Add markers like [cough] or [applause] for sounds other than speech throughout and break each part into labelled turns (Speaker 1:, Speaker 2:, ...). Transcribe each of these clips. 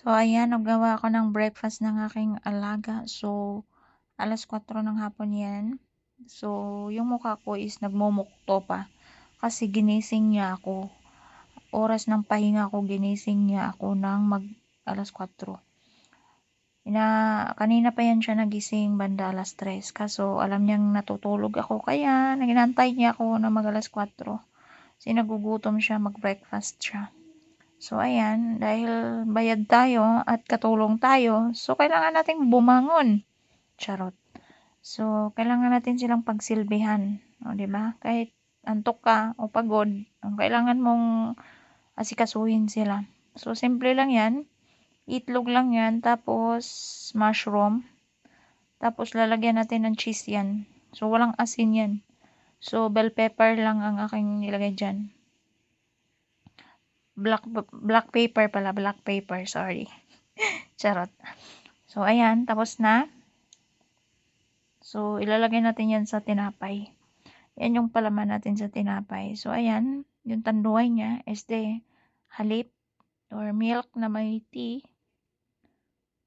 Speaker 1: So, ayan, naggawa ako ng breakfast ng aking alaga. So, alas 4 ng hapon yan. So, yung mukha ko is nagmumukto pa. Kasi ginising niya ako. Oras ng pahinga ko, ginising niya ako ng mag alas 4. Ina, kanina pa yan siya nagising banda alas 3. Kaso, alam niyang natutulog ako. Kaya, naginantay niya ako na mag alas 4. Kasi nagugutom siya, mag-breakfast siya. So, ayan, dahil bayad tayo at katulong tayo, so kailangan nating bumangon. Charot. So, kailangan natin silang pagsilbihan. O, di ba? Kahit antok ka o pagod, ang kailangan mong asikasuhin sila. So, simple lang yan. Itlog lang yan, tapos mushroom. Tapos, lalagyan natin ng cheese yan. So, walang asin yan. So, bell pepper lang ang aking nilagay dyan black black paper pala, black paper, sorry. [laughs] Charot. So, ayan, tapos na. So, ilalagay natin yan sa tinapay. Yan yung palaman natin sa tinapay. So, ayan, yung tanduay niya is the halip or milk na may tea.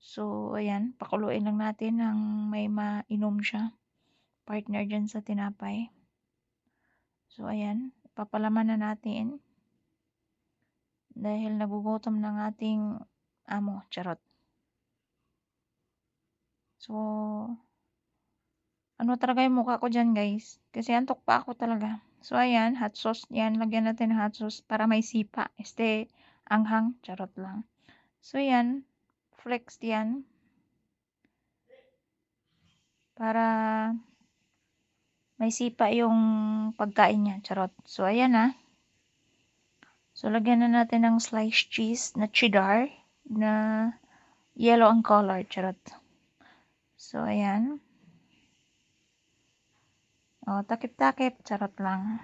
Speaker 1: So, ayan, pakuluin lang natin ng may mainom siya. Partner dyan sa tinapay. So, ayan, papalaman na natin dahil nagugutom ng ating amo, charot. So, ano talaga yung mukha ko dyan guys? Kasi antok pa ako talaga. So, ayan, hot sauce yan. Lagyan natin ng hot sauce para may sipa. Este, anghang, charot lang. So, yan, flex yan. Para may sipa yung pagkain niya, charot. So, ayan ah. So, lagyan na natin ng sliced cheese na cheddar na yellow ang color. Charot. So, ayan. O, takip-takip. Charot lang.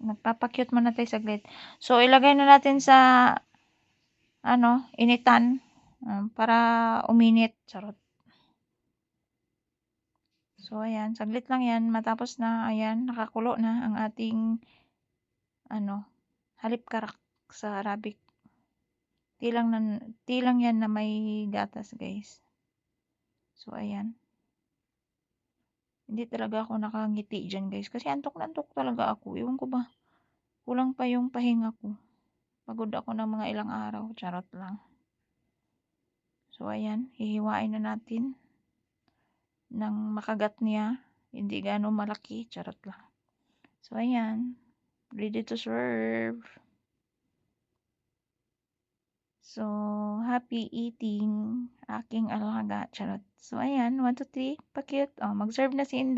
Speaker 1: Nagpapakyut muna tayo saglit. So, ilagay na natin sa ano, initan um, para uminit. Charot. So, ayan. Saglit lang yan. Matapos na, ayan, nakakulo na ang ating ano, halip karak sa Arabic. Tilang, na, tilang yan na may gatas, guys. So, ayan. Hindi talaga ako nakangiti dyan, guys. Kasi antok na antok talaga ako. Iwan ko ba? Kulang pa yung pahinga ko. Pagod ako ng mga ilang araw. Charot lang. So, ayan. Hihiwain na natin. Nang makagat niya. Hindi gano'ng malaki. Charot lang. So, ayan. Ready to serve. So, happy eating aking alaga. Charot. So, ayan. 1, 2, 3. Pakit. Oh, mag-serve na si Inday.